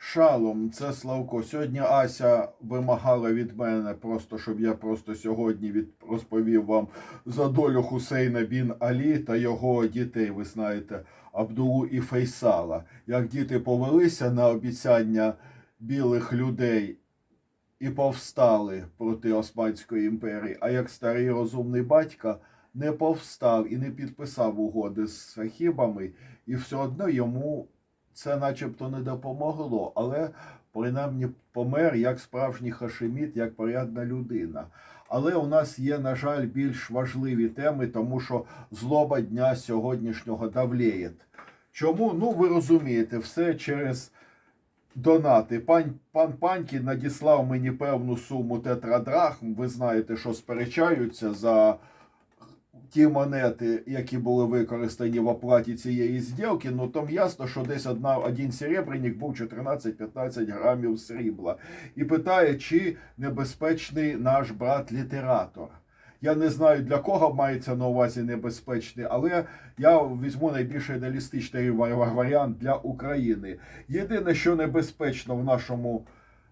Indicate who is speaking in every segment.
Speaker 1: Шалом, це Славко. Сьогодні Ася вимагала від мене, просто щоб я просто сьогодні від, розповів вам за долю Хусейна Бін Алі та його дітей. Ви знаєте, Абдулу і Фейсала. Як діти повелися на обіцяння білих людей і повстали проти Османської імперії, а як старий розумний батько не повстав і не підписав угоди з сахібами, і все одно йому це начебто не допомогло, але принаймні помер як справжній хашеміт, як порядна людина. Але у нас є, на жаль, більш важливі теми, тому що злоба дня сьогоднішнього давлеє. Чому? Ну, ви розумієте, все через донати. Пан, пан Панькін надіслав мені певну суму тетрадрахм. Ви знаєте, що сперечаються за ті монети, які були використані в оплаті цієї зділки, ну там ясно, що десь одна, один серебряник був 14-15 грамів срібла. І питає, чи небезпечний наш брат-літератор. Я не знаю, для кого мається на увазі небезпечний, але я візьму найбільш ідеалістичний варіант для України. Єдине, що небезпечно в нашому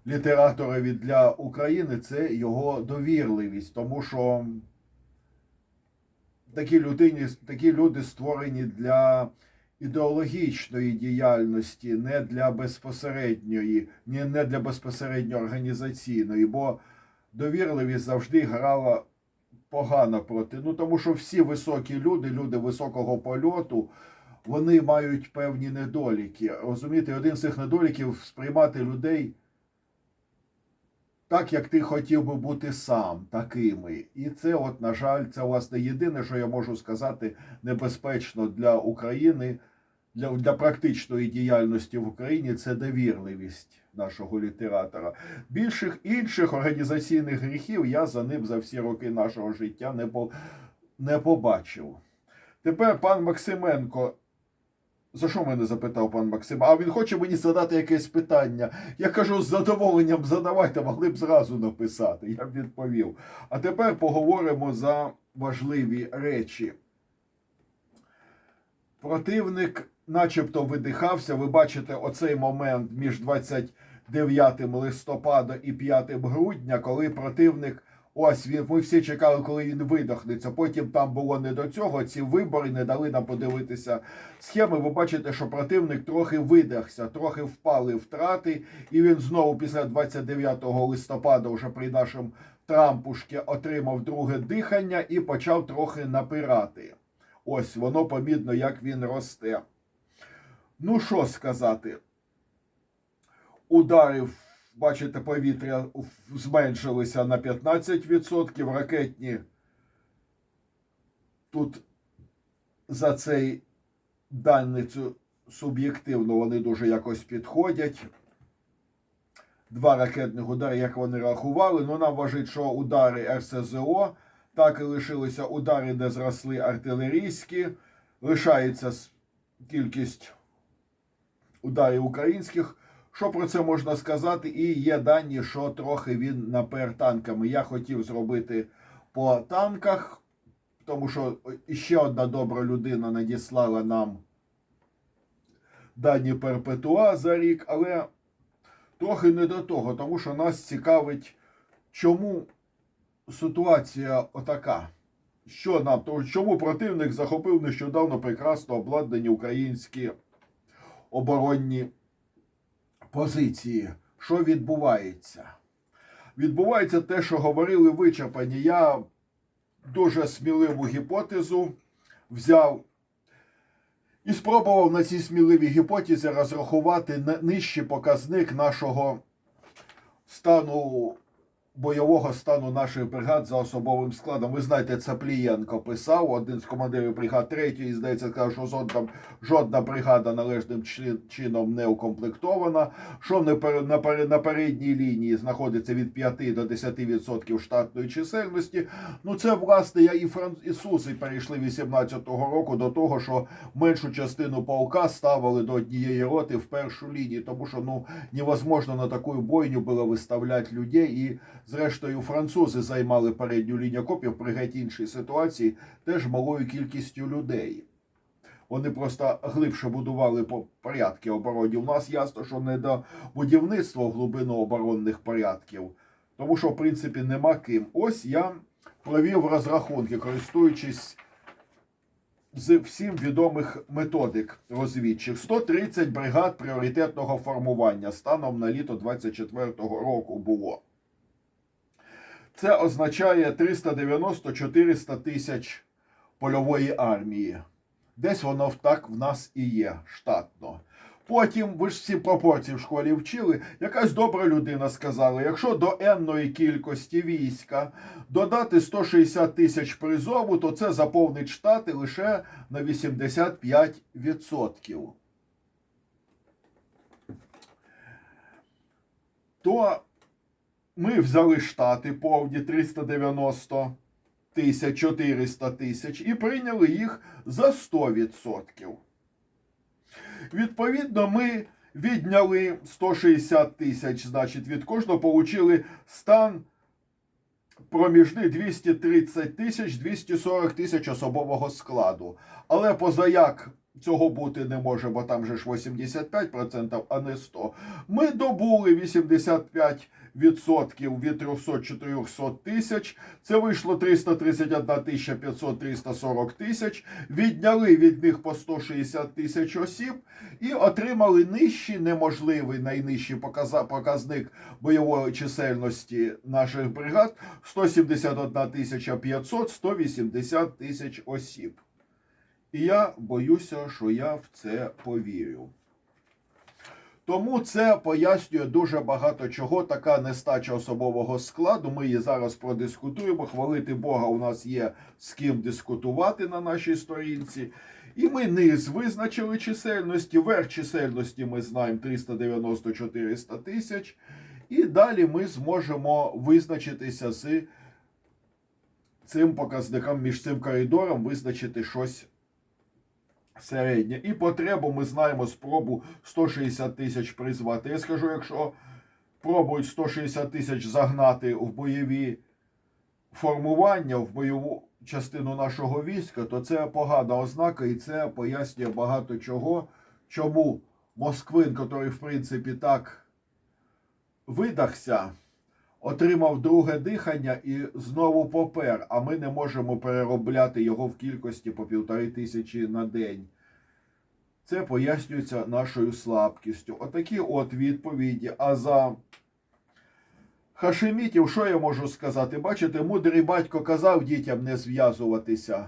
Speaker 1: літераторові для України, це його довірливість, тому що такі людині, такі люди створені для ідеологічної діяльності, не для безпосередньої, не, для безпосередньо організаційної, бо довірливість завжди грала погано проти. Ну тому що всі високі люди, люди високого польоту. Вони мають певні недоліки. Розумієте, один з цих недоліків сприймати людей так, як ти хотів би бути сам такими. І це, от, на жаль, це власне єдине, що я можу сказати, небезпечно для України, для, для практичної діяльності в Україні це довірливість нашого літератора. Більших інших організаційних гріхів я за ним за всі роки нашого життя не, по, не побачив. Тепер пан Максименко. За що мене запитав пан Максим? А він хоче мені задати якесь питання. Я кажу, з задоволенням задавайте, могли б зразу написати. Я б відповів. А тепер поговоримо за важливі речі. Противник, начебто, видихався. Ви бачите оцей момент між 29 листопада і 5 грудня, коли противник. Ось він, ми всі чекали, коли він видохнеться. Потім там було не до цього. Ці вибори не дали нам подивитися схеми. Ви бачите, що противник трохи видихся, трохи впали втрати, і він знову після 29 листопада, вже при нашому Трампушки, отримав друге дихання і почав трохи напирати. Ось воно помітно, як він росте. Ну що сказати? Ударів, бачите, повітря зменшилися на 15%. Ракетні тут за цей даницю суб'єктивно вони дуже якось підходять. Два ракетних удари, як вони рахували. Ну, нам важить, що удари РСЗО, так і лишилися удари, де зросли артилерійські. Лишається кількість ударів українських. Що про це можна сказати? І є дані, що трохи він напер танками. Я хотів зробити по танках, тому що ще одна добра людина надіслала нам дані перпетуа за рік, але трохи не до того, тому що нас цікавить, чому ситуація отака. Що нам, то чому противник захопив нещодавно прекрасно обладнані українські оборонні позиції? Що відбувається? Відбувається те, що говорили вичерпані. Я дуже сміливу гіпотезу взяв і спробував на цій сміливій гіпотезі розрахувати нижчий показник нашого стану бойового стану наших бригад за особовим складом. Ви знаєте, Цаплієнко писав, один з командирів бригад третьої, здається, сказав, що жодна, жодна бригада належним чи- чином не укомплектована, що на передній лінії знаходиться від 5 до 10% штатної чисельності. Ну це власне я і французи перейшли 18-го року до того, що меншу частину полка ставили до однієї роти в першу лінію, тому що ну невозможно на таку бойню було виставляти людей. І зрештою французи займали передню лінію окопів при геть іншій ситуації, теж малою кількістю людей. Вони просто глибше будували порядки оборонні. У нас ясно, що не до будівництва глибину оборонних порядків, тому що, в принципі, нема ким. Ось я провів розрахунки, користуючись з всім відомих методик розвідчих. 130 бригад пріоритетного формування станом на літо 24-го року було. Це означає 390-400 тисяч польової армії. Десь воно так в нас і є штатно. Потім, ви ж всі пропорції в школі вчили, якась добра людина сказала, якщо до енної кількості війська додати 160 тисяч призову, то це заповнить штати лише на 85%. То ми взяли штати повні 390 тисяч, 400 тисяч і прийняли їх за 100%. Відповідно, ми відняли 160 тисяч, значить, від кожного получили стан проміжний 230 тисяч, 240 тисяч особового складу. Але позаяк цього бути не може, бо там же ж 85%, а не 100. Ми добули 85% від 300-400 тисяч. Це вийшло 331 тисяча 500 340 тисяч. Відняли від них по 160 тисяч осіб і отримали нижчий, неможливий найнижчий показник бойової чисельності наших бригад 171 тисяча 500 180 тисяч осіб. І я боюся, що я в це повірю. Тому це пояснює дуже багато чого. Така нестача особового складу. Ми її зараз продискутуємо. Хвалити Бога, у нас є з ким дискутувати на нашій сторінці. І ми низ визначили чисельності. Верх чисельності ми знаємо 390-400 тисяч. І далі ми зможемо визначитися з цим показником, між цим коридором, визначити щось середнє. І потребу ми знаємо спробу 160 тисяч призвати. Я скажу, якщо пробують 160 тисяч загнати в бойові формування, в бойову частину нашого війська, то це погана ознака, і це пояснює багато чого. Чому Москвин, який, в принципі, так видахся, отримав друге дихання і знову попер, а ми не можемо переробляти його в кількості по півтори тисячі на день. Це пояснюється нашою слабкістю. Отакі от відповіді. А за Хашемітів, що я можу сказати? Бачите, мудрий батько казав дітям не зв'язуватися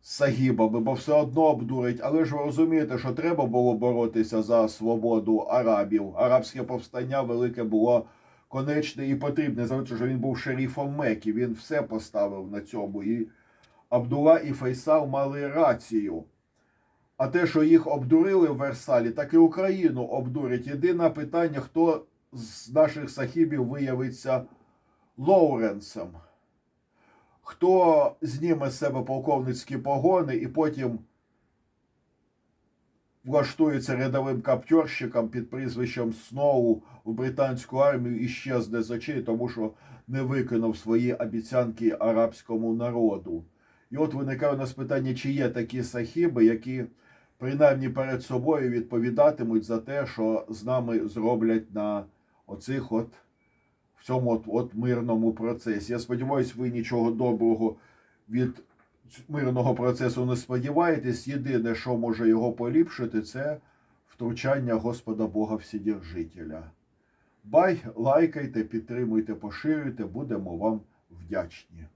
Speaker 1: з сагібами, бо все одно обдурить. Але ж ви розумієте, що треба було боротися за свободу арабів. Арабське повстання велике було конечне і потрібне. Звичайно, що він був шерифом Меккі. Він все поставив на цьому. І Абдула і Фейсал мали рацію. А те, що їх обдурили в Версалі, так і Україну обдурять. Єдине питання, хто з наших сахібів виявиться Лоуренсом. Хто зніме з себе полковницькі погони і потім влаштується рядовим каптьорщиком під прізвищем Сноу в британську армію і щезне з очей, тому що не виконав свої обіцянки арабському народу. І от виникає у нас питання, чи є такі сахіби, які принаймні перед собою відповідатимуть за те, що з нами зроблять на оцих от в цьому от, от мирному процесі. Я сподіваюся, ви нічого доброго від мирного процесу не сподіваєтесь. Єдине, що може його поліпшити, це втручання Господа Бога Вседержителя. Бай, лайкайте, підтримуйте, поширюйте, будемо вам вдячні.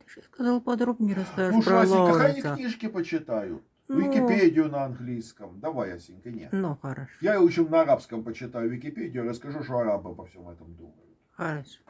Speaker 2: Ты же сказал подробнее расскажешь
Speaker 1: Ну,
Speaker 2: про
Speaker 1: Асенька, хай
Speaker 2: Лоуренса.
Speaker 1: они книжки почитают.
Speaker 2: Ну.
Speaker 1: Википедию на английском. Давай, Асенька, нет.
Speaker 2: Ну, хорошо.
Speaker 1: Я лучше на арабском почитаю Википедию, расскажу, что арабы по всем этом думают.
Speaker 2: Хорошо.